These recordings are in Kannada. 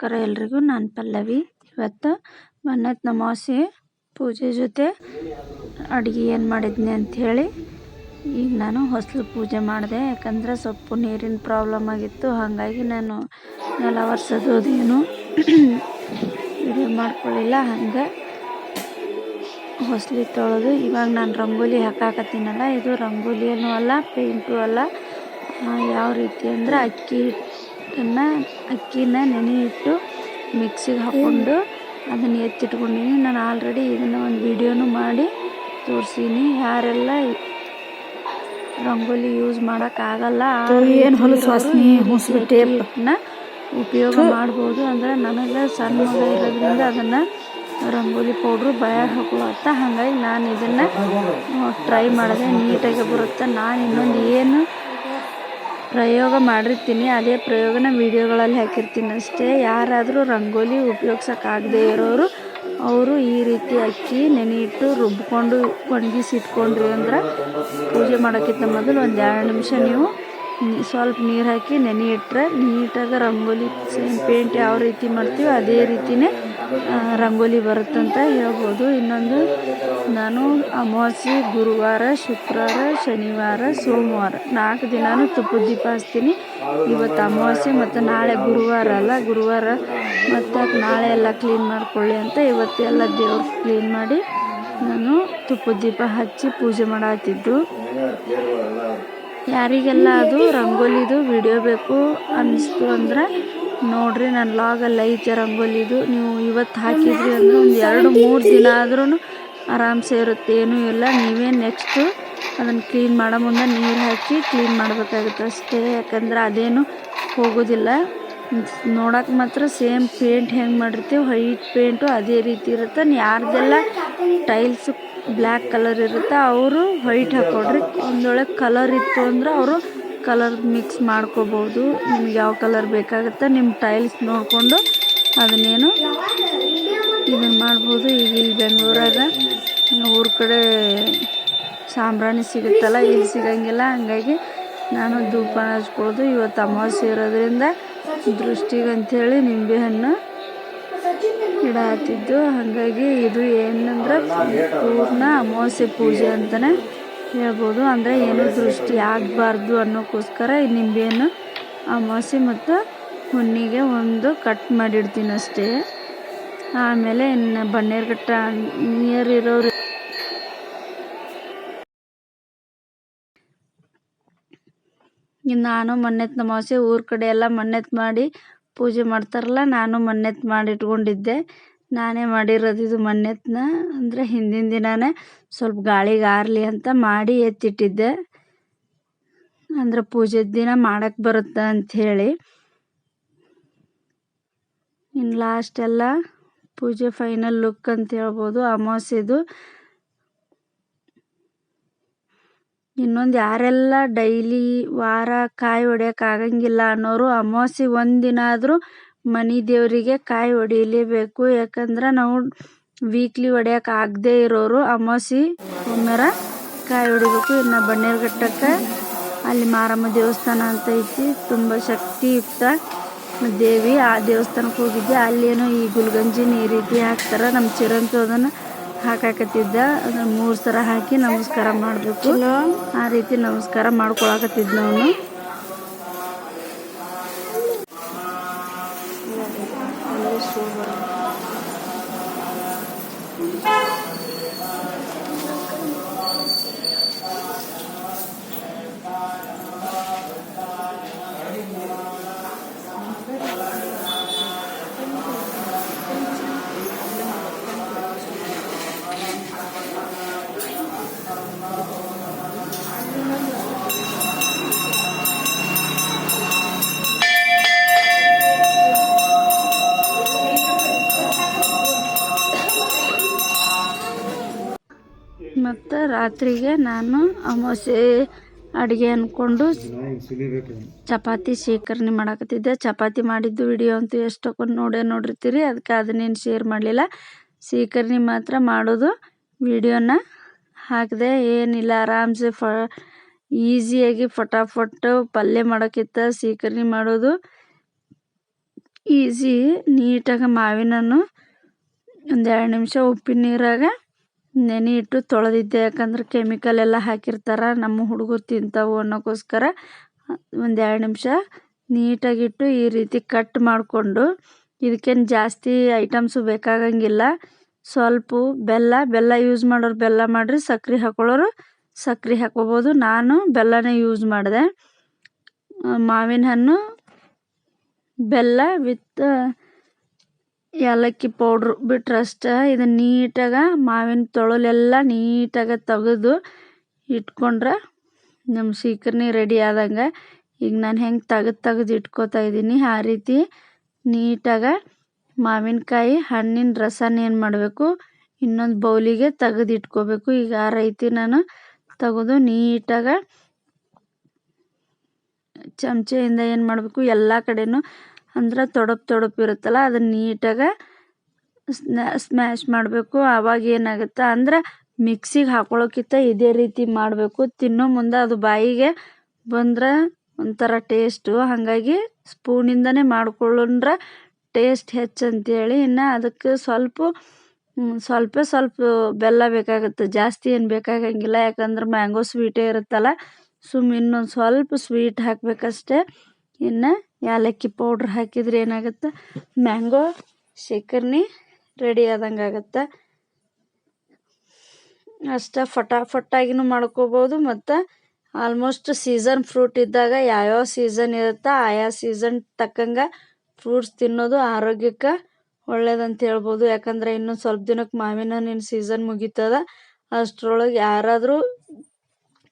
ನಮಸ್ಕಾರ ಎಲ್ರಿಗೂ. ನಾನು ಪಲ್ಲವಿ. ಇವತ್ತು ಮನ್ನತ್ ನಮಾಸೆ ಪೂಜೆ ಜೊತೆ ಅಡುಗೆ ಏನು ಮಾಡಿದ್ನಿ ಅಂಥೇಳಿ ಈಗ ನಾನು ಹೊಸಲು ಪೂಜೆ ಮಾಡಿದೆ. ಯಾಕಂದ್ರೆ ಸೊಪ್ಪು ನೀರಿನ ಪ್ರಾಬ್ಲಮ್ ಆಗಿತ್ತು. ಹಾಗಾಗಿ ನಾನು ನೆಲ ಒರ್ಸೋದು ವಿಡಿಯೋ ಮಾಡ್ಕೊಳ್ಳಿಲ್ಲ ಹಂಗೆ ಹೊಸಲಿ ತೊಳೆದು ಇವಾಗ ನಾನು ರಂಗೋಲಿ ಹಾಕಾಕತ್ತೀನಲ್ಲ, ಇದು ರಂಗೋಲಿಯೂ ಅಲ್ಲ ಪೇಂಟು ಅಲ್ಲ. ಯಾವ ರೀತಿ ಅಂದ್ರೆ ಅಕ್ಕಿ ಹಿಟ್ಟನ್ನು ಅಕ್ಕಿನ ನೆನೆ ಇಟ್ಟು ಮಿಕ್ಸಿಗೆ ಹಾಕ್ಕೊಂಡು ಅದನ್ನು ಎತ್ತಿಟ್ಕೊಂಡಿನಿ. ನಾನು ಆಲ್ರೆಡಿ ಇದನ್ನು ಒಂದು ವೀಡಿಯೋನು ಮಾಡಿ ತೋರಿಸಿನಿ. ಯಾರೆಲ್ಲ ರಂಗೋಲಿ ಯೂಸ್ ಮಾಡೋಕ್ಕಾಗಲ್ಲ ಏನು ಹೊಲಸು ವಾಸನೆ ಹಿಟ್ಟನ್ನ ಉಪಯೋಗ ಮಾಡ್ಬೋದು. ಅಂದರೆ ನನಗೆ ಸಣ್ಣ ಮಗ ಇರೋದ್ರಿಂದ ಅದನ್ನು ರಂಗೋಲಿ ಪೌಡ್ರು ಬಾಯಾಗ ಹಾಕೊಳತ್ತ ಹಾಗಾಗಿ ನಾನು ಇದನ್ನು ಟ್ರೈ ಮಾಡಿದೆ. ನೀಟಾಗಿ ಬರುತ್ತೆ. ನಾನು ಇನ್ನೊಂದು ಏನು ಪ್ರಯೋಗ ಮಾಡಿರ್ತೀನಿ. ಅದೇ ಪ್ರಯೋಗನ ವೀಡಿಯೋಗಳಲ್ಲಿ ಹಾಕಿರ್ತೀನಿ ಅಷ್ಟೇ. ಯಾರಾದರೂ ರಂಗೋಲಿ ಉಪಯೋಗ್ಸೋಕ್ಕಾಗದೇ ಇರೋರು, ಅವರು ಈ ರೀತಿ ಅಕ್ಕಿ, ನೆನೆಯಿಟ್ಟು ರುಬ್ಕೊಂಡು ಒಣಗಿಸಿ ಇಟ್ಕೊಂಡ್ರಿ ಅಂದ್ರೆ ಪೂಜೆ ಮಾಡೋಕ್ಕಿಂತ ಮೊದಲು ಒಂದು ಎರಡು ನಿಮಿಷ ನೀವು ಸ್ವಲ್ಪ ನೀರು ಹಾಕಿ ನೆನೆ ಇಟ್ಟರೆ ನೀಟಾಗಿ ರಂಗೋಲಿ, ಸೇಮ್ ಪೇಂಟ್ ಯಾವ ರೀತಿ ಮಾಡ್ತೀವಿ ಅದೇ ರೀತಿಯೇ ರಂಗೋಲಿ ಬರುತ್ತಂತ ಹೇಳ್ಬೋದು. ಇನ್ನೊಂದು, ನಾನು ಅಮಾವಾಸ್ಯೆ, ಗುರುವಾರ, ಶುಕ್ರವಾರ, ಶನಿವಾರ, ಸೋಮವಾರ ನಾಲ್ಕು ದಿನಾನು ತುಪ್ಪದ ದೀಪ ಹಚ್ತೀನಿ. ಇವತ್ತು ಅಮಾವಾಸ್ಯೆ ಮತ್ತು ನಾಳೆ ಗುರುವಾರ ಅಲ್ಲ, ಗುರುವಾರ ಮತ್ತು ನಾಳೆ ಎಲ್ಲ ಕ್ಲೀನ್ ಮಾಡಿಕೊಳ್ಳಿ ಅಂತ ಇವತ್ತು ಎಲ್ಲ ದೇವ್ರು ಕ್ಲೀನ್ ಮಾಡಿ ನಾನು ತುಪ್ಪದ ದೀಪ ಹಚ್ಚಿ ಪೂಜೆ ಮಾಡತ್ತಿದ್ದು ಯಾರಿಗೆಲ್ಲ ಅದು ರಂಗೋಲಿದು ವಿಡಿಯೋ ಬೇಕು ಅನ್ನಿಸ್ತು ಅಂದ್ರೆ ನೋಡಿರಿ ನನ್ನ ಲಾಗಲ್ಲಿ ಐತೆ ರಂಗೋಲಿದು. ನೀವು ಇವತ್ತು ಹಾಕಿದ್ರಿ ಅಂದ್ರೆ ಒಂದು ಎರಡು ಮೂರು ದಿನ ಆದ್ರೂ ಆರಾಮ್ಸೆ ಇರುತ್ತೆ, ಏನೂ ಇಲ್ಲ. ನೀವೇ ನೆಕ್ಸ್ಟು ಅದನ್ನು ಕ್ಲೀನ್ ಮಾಡೋ ಮುಂದೆ ನೀರು ಹಾಕಿ ಕ್ಲೀನ್ ಮಾಡಬೇಕಾಗುತ್ತೆ ಅಷ್ಟೇ. ಯಾಕಂದ್ರೆ ಅದೇನು ಹೋಗೋದಿಲ್ಲ. ನೋಡೋಕೆ ಮಾತ್ರ ಸೇಮ್ ಪೇಂಟ್ ಹೆಂಗೆ ಮಾಡಿರ್ತೀವಿ ವೈಟ್ ಪೇಂಟು ಅದೇ ರೀತಿ ಇರುತ್ತೆ. ಯಾರ್ದೆಲ್ಲ ಟೈಲ್ಸು ಬ್ಲ್ಯಾಕ್ ಕಲರ್ ಇರುತ್ತೆ. ಅವರು ವೈಟ್ ಹಾಕ್ಕೊಡ್ರಿ ಒಂದೊಳಗೆ ಕಲರ್ ಇತ್ತು ಅಂದ್ರೆ ಅವರು ಕಲರ್ ಮಿಕ್ಸ್ ಮಾಡ್ಕೋಬೋದು. ನಿಮ್ಗೆ ಯಾವ ಕಲರ್ ಬೇಕಾಗುತ್ತೆ ನಿಮ್ಮ ಟೈಲ್ಸ್ ನೋಡಿಕೊಂಡು ಅದನ್ನೇನು ಇದನ್ನು ಮಾಡ್ಬೋದು. ಈಗ ಇಲ್ಲಿ ಬೆಂಗಳೂರಾಗ ಊರ ಕಡೆ ಸಾಂಬ್ರಾಣಿ ಸಿಗುತ್ತಲ್ಲ, ಇಲ್ಲಿ ಸಿಗಂಗಿಲ್ಲ. ಹಂಗಾಗಿ ನಾನು ಧೂಪ ಹಚ್ಕೊಳ್ಳೋದು ಇವತ್ತು ಅಮಾವಾಸ್ಯೆ ಇರೋದ್ರಿಂದ ದೃಷ್ಟಿಗೆ ನಿಂಬೆ ನಿಂಬೆಹಣ್ಣು ಇಡಾತಿದ್ದು ಹಾಗಾಗಿ ಇದು ಏನಂದ್ರೆ ಪೂರ್ಣ ಅಮಾವಾಸ್ಯೆ ಪೂಜೆ ಅಂತಲೇ ಹೇಳ್ಬೋದು. ಅಂದರೆ ಏನು ದೃಷ್ಟಿ ಆಗಬಾರ್ದು ಅನ್ನೋಕ್ಕೋಸ್ಕರ ಈ ನಿಂಬೆಯನ್ನು ಅಮಾವಾಸ್ಯೆ ಮತ್ತು ಹುಣ್ಣಿಗೆ ಒಂದು ಕಟ್ ಮಾಡಿಡ್ತೀನಿ ಅಷ್ಟೇ. ಆಮೇಲೆ ಇನ್ನು ಬನ್ನೇರುಘಟ್ಟ ನಿಯರ್ ಇರೋರು ನಾನು ಮೊನ್ನೆತ್ ಅಮಾವಾಸ್ಯೆ ಊರ ಕಡೆ ಎಲ್ಲ ಮೊನ್ನೆತ್ ಮಾಡಿ ಪೂಜೆ ಮಾಡ್ತಾರಲ್ಲ, ನಾನು ಮನ್ನೆತ್ ಮಾಡಿ ಇಟ್ಕೊಂಡಿದ್ದೆ ನಾನೇ ಮಾಡಿರೋದು ಇದು ಮಣ್ಣೆತ್ತನ್ನ ಅಂದರೆ ಹಿಂದಿನ ದಿನವೇ ಸ್ವಲ್ಪ ಗಾಳಿಗೆ ಆರಲಿ ಅಂತ ಮಾಡಿ ಎತ್ತಿಟ್ಟಿದ್ದೆ. ಅಂದ್ರೆ ಪೂಜೆ ದಿನ ಮಾಡೋಕ್ಕೆ ಬರುತ್ತೆ ಅಂಥೇಳಿ ಇನ್ನು ಲಾಸ್ಟ್ ಎಲ್ಲ ಪೂಜೆ ಫೈನಲ್ ಲುಕ್ ಅಂತ ಹೇಳ್ಬೋದು, ಅಮಾವಾಸ್ಯೆದು. ಇನ್ನೊಂದು ಯಾರೆಲ್ಲ ಡೈಲಿ ವಾರ ಕಾಯಿ ಹೊಡ್ಯಕ್ಕೆ ಆಗಂಗಿಲ್ಲ ಅನ್ನೋರು ಅಮಾವಾಸ್ಯೆ ಒಂದಿನ ಆದರೂ ಮನೆ ದೇವರಿಗೆ ಕಾಯಿ ಹೊಡಿಲೇಬೇಕು. ಯಾಕಂದ್ರೆ ನಾವು ವೀಕ್ಲಿ ಹೊಡ್ಯಕ್ಕೆ ಆಗದೇ ಇರೋರು ಅಮಾವಾಸ್ಯೆ ಒಮ್ಮೆರ ಕಾಯಿ ಹೊಡಿಬೇಕು. ಇನ್ನು ಬನ್ನೇರುಘಟ್ಟಕ್ಕೆ ಅಲ್ಲಿ ಮಾರಮ್ಮ ದೇವಸ್ಥಾನ ಅಂತ ಐತಿ. ತುಂಬ ಶಕ್ತಿಯುಕ್ತ ದೇವಿ ಆ ದೇವಸ್ಥಾನಕ್ಕೆ ಹೋಗಿದ್ದೆ. ಅಲ್ಲೇನೋ ಈ ಗುಲ್ಗಂಜಿ ಈ ರೀತಿ ಹಾಕ್ತಾರೆ. ನಮ್ಮ ಚಿರಂತು ಹಾಕಾಕತ್ತಿದ್ದ. ಮೂರು ಸರ ಹಾಕಿ ನಮಸ್ಕಾರ ಮಾಡಬೇಕು. ಆ ರೀತಿ ನಮಸ್ಕಾರ ಮಾಡ್ಕೊಳಕತ್ತಿದ್ದ ಅವನು. ರಾತ್ರಿಗೆ ನಾನು ಅಮಾವಾಸ್ಯೆ ಅಡುಗೆ ಅಂದ್ಕೊಂಡು ಚಪಾತಿ ಶೇಖರಣೆ ಮಾಡಾಕತ್ತಿದ್ದೆ. ಚಪಾತಿ ಮಾಡಿದ್ದು ವಿಡಿಯೋ ಅಂತೂ ಎಷ್ಟೊಂದು ನೋಡೇ ನೋಡಿರ್ತೀರಿ. ಅದಕ್ಕೆ ಅದನ್ನೇನು ಶೇರ್ ಮಾಡಲಿಲ್ಲ. ಶೇಖರಣೆ ಮಾತ್ರ ಮಾಡೋದು ವಿಡಿಯೋನ ಹಾಕಿದೆ ಏನಿಲ್ಲ. ಆರಾಮ್ಸೆ ಫ ಈಸಿಯಾಗಿ ಫಟಾಫಟ್ ಪಲ್ಯ ಮಾಡೋಕ್ಕಿಂತ ಶೇಖರಣೆ ಮಾಡೋದು. ಈಸಿ ನೀಟಾಗಿ ಮಾವಿನ ಒಂದೆರಡು ನಿಮಿಷ ಉಪ್ಪಿನ ನೀರಾಗ ನೆನೆ ಇಟ್ಟು ತೊಳೆದಿದ್ದೆ. ಯಾಕಂದ್ರೆ ಕೆಮಿಕಲ್ ಎಲ್ಲ ಹಾಕಿರ್ತಾರೆ, ನಮ್ಮ ಹುಡುಗರು ತಿಂತಾವು ಅನ್ನೋಕ್ಕೋಸ್ಕರ ಒಂದು ಎರಡು ನಿಮಿಷ ನೀಟಾಗಿಟ್ಟು ಈ ರೀತಿ ಕಟ್ ಮಾಡಿಕೊಂಡು ಇದಕ್ಕೇನು ಜಾಸ್ತಿ ಐಟಮ್ಸು ಬೇಕಾಗಂಗಿಲ್ಲ. ಸ್ವಲ್ಪ ಬೆಲ್ಲ ಬೆಲ್ಲ ಯೂಸ್ ಮಾಡೋರು ಬೆಲ್ಲ ಮಾಡಿರಿ, ಸಕ್ರೆ ಹಾಕೊಳ್ಳೋರು ಸಕ್ರೆ ಹಾಕೋಬೋದು ನಾನು ಬೆಲ್ಲನೇ ಯೂಸ್ ಮಾಡಿದೆ. ಮಾವಿನ ಹಣ್ಣು, ಬೆಲ್ಲ ವಿತ್ ಏಲಕ್ಕಿ ಪೌಡ್ರು ಬಿಟ್ರೆ ಅಷ್ಟೇ. ಇದನ್ನು ನೀಟಾಗಿ ಮಾವಿನ ತೊಳಲೆಲ್ಲ ನೀಟಾಗಿ ತೆಗೆದು ಇಟ್ಕೊಂಡ್ರೆ ನಮ್ಮ ಸೀಕರ್ಣಿ ರೆಡಿ ಆದಂಗೆ. ಈಗ ನಾನು ಹೆಂಗೆ ತೆಗೆದು ತೆಗೆದು ಇಟ್ಕೋತಾ ಇದ್ದೀನಿ, ಆ ರೀತಿ ನೀಟಾಗಿ ಮಾವಿನಕಾಯಿ, ಹಣ್ಣಿನ ರಸನ ಏನು ಮಾಡಬೇಕು, ಇನ್ನೊಂದು ಬೌಲಿಗೆ ತೆಗೆದು ಇಟ್ಕೋಬೇಕು. ಈಗ ಆ ರೀತಿ ನಾನು ತೆಗೆದು ನೀಟಾಗಿ ಚಮಚೆಯಿಂದ ಏನು ಮಾಡಬೇಕು, ಎಲ್ಲ ಕಡೆನೂ ಅಂದ್ರೆ ತೊಡಪ್ ತೊಡಪ್ ಇರುತ್ತಲ್ಲ, ಅದನ್ನು ನೀಟಾಗಿ ಸ್ಮ್ಯಾಶ್ ಮಾಡಬೇಕು. ಆವಾಗ ಏನಾಗುತ್ತೆ ಅಂದ್ರೆ ಮಿಕ್ಸಿಗೆ ಹಾಕೊಳ್ಳೋಕ್ಕಿಂತ ಇದೇ ರೀತಿ ಮಾಡಬೇಕು. ತಿನ್ನೋ ಮುಂದೆ ಅದು ಬಾಯಿಗೆ ಬಂದ್ರೆ ಒಂಥರ ಟೇಸ್ಟು ಹಾಗಾಗಿ ಸ್ಪೂನಿಂದನೇ ಮಾಡ್ಕೊಂಡ್ರೆ ಟೇಸ್ಟ್ ಹೆಚ್ಚು ಅಂತೇಳಿ ಇನ್ನು ಅದಕ್ಕೆ ಸ್ವಲ್ಪ ಸ್ವಲ್ಪ ಸ್ವಲ್ಪ ಬೆಲ್ಲ ಬೇಕಾಗುತ್ತೆ. ಜಾಸ್ತಿ ಏನು ಬೇಕಾಗಂಗಿಲ್ಲ. ಯಾಕಂದ್ರೆ ಮ್ಯಾಂಗೋ ಸ್ವೀಟೇ ಇರುತ್ತಲ್ಲ ಸುಮ್ಮ ಇನ್ನೊಂದು ಸ್ವಲ್ಪ ಸ್ವೀಟ್ ಹಾಕಬೇಕಷ್ಟೆ. ಇನ್ನು ಏಲಕ್ಕಿ ಪೌಡ್ರ್ ಹಾಕಿದ್ರೆ ಏನಾಗುತ್ತೆ? ಮ್ಯಾಂಗೋ, ಶೇಖರ್ಣಿ ರೆಡಿ ಆದಂಗೆ ಆಗುತ್ತೆ. ಅಷ್ಟೇ ಫಟಾಫಟಾಗಿನೂ ಮಾಡ್ಕೋಬೋದು ಮತ್ತು ಆಲ್ಮೋಸ್ಟ್ ಸೀಸನ್ ಫ್ರೂಟ್ ಇದ್ದಾಗ ಯಾವ್ಯಾವ ಸೀಸನ್ ಇರುತ್ತೋ, ಆಯಾ ಸೀಸನ್ ತಕ್ಕಂಗೆ ಫ್ರೂಟ್ಸ್ ತಿನ್ನೋದು ಆರೋಗ್ಯಕ್ಕೆ ಒಳ್ಳೇದಂತ ಹೇಳ್ಬೋದು. ಯಾಕಂದ್ರೆ ಇನ್ನೂ ಸ್ವಲ್ಪ ದಿನಕ್ಕೆ ಮಾವಿನ ಹಣ್ಣಿನ ಸೀಸನ್ ಮುಗೀತದ. ಅಷ್ಟರೊಳಗೆ ಯಾರಾದರೂ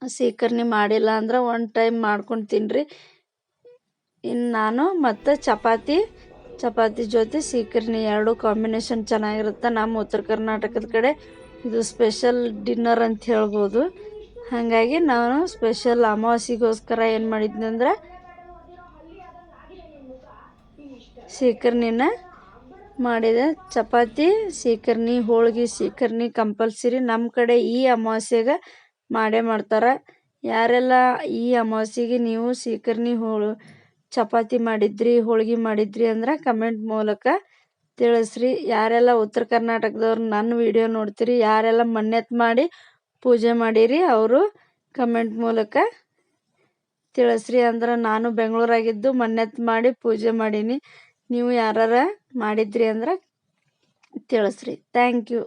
ಸೀಕರ್ಣಿ ಮಾಡಿಲ್ಲ ಅಂದ್ರೆ ಒನ್ ಟೈಮ್ ಮಾಡ್ಕೊಂಡು ತಿನ್ನಿರಿ ಇನ್ನು ನಾನು ಮತ್ತು ಚಪಾತಿ ಚಪಾತಿ ಜೊತೆ ಸೀಕರ್ಣಿ ಎರಡು ಕಾಂಬಿನೇಷನ್ ಚೆನ್ನಾಗಿರುತ್ತೆ. ನಮ್ಮ ಉತ್ತರ ಕರ್ನಾಟಕದ ಕಡೆ ಇದು ಸ್ಪೆಷಲ್ ಡಿನ್ನರ್ ಅಂತ ಹೇಳ್ಬೋದು. ಹಾಗಾಗಿ ನಾನು ಸ್ಪೆಷಲ್ ಅಮಾವಾಸ್ಯೆಗೋಸ್ಕರ ಏನು ಮಾಡಿದ್ನಂದ್ರೆ ಸೀಕರ್ಣಿನ ಮಾಡಿದೆ. ಚಪಾತಿ, ಸೀಕರ್ಣಿ, ಹೋಳ್ಗೆ, ಸೀಕರ್ಣಿ ಕಂಪಲ್ಸರಿ ನಮ್ಮ ಕಡೆ ಈ ಅಮಾವಾಸ್ಯೆಗೆ ಮಾಡೇ ಮಾಡ್ತಾರೆ. ಯಾರೆಲ್ಲ ಈ ಅಮಾವಾಸ್ಯೆಗೆ ನೀವು ಸೀಕರ್ಣಿ, ಹೋಳು ಚಪಾತಿ ಮಾಡಿದ್ರಿ, ಹೋಳ್ಗೆ ಮಾಡಿದ್ರಿ ಅಂದ್ರೆ ಕಮೆಂಟ್ ಮೂಲಕ ತಿಳಿಸ್ರಿ. ಯಾರೆಲ್ಲ ಉತ್ತರ ಕರ್ನಾಟಕದವ್ರು ನನ್ನ ವಿಡಿಯೋ ನೋಡ್ತೀರಿ, ಯಾರೆಲ್ಲ ಮನ್ನೆತ್ ಮಾಡಿ ಪೂಜೆ ಮಾಡಿರಿ, ಅವರು ಕಮೆಂಟ್ ಮೂಲಕ ತಿಳಿಸ್ರಿ. ಅಂದ್ರೆ ನಾನು ಬೆಂಗಳೂರಾಗಿದ್ದು ಮನ್ನೆತ್ ಮಾಡಿ ಪೂಜೆ ಮಾಡೀನಿ. ನೀವು ಯಾರಾರ ಮಾಡಿದ್ರಿ ಅಂದ್ರೆ ತಿಳಿಸ್ರಿ. Thank you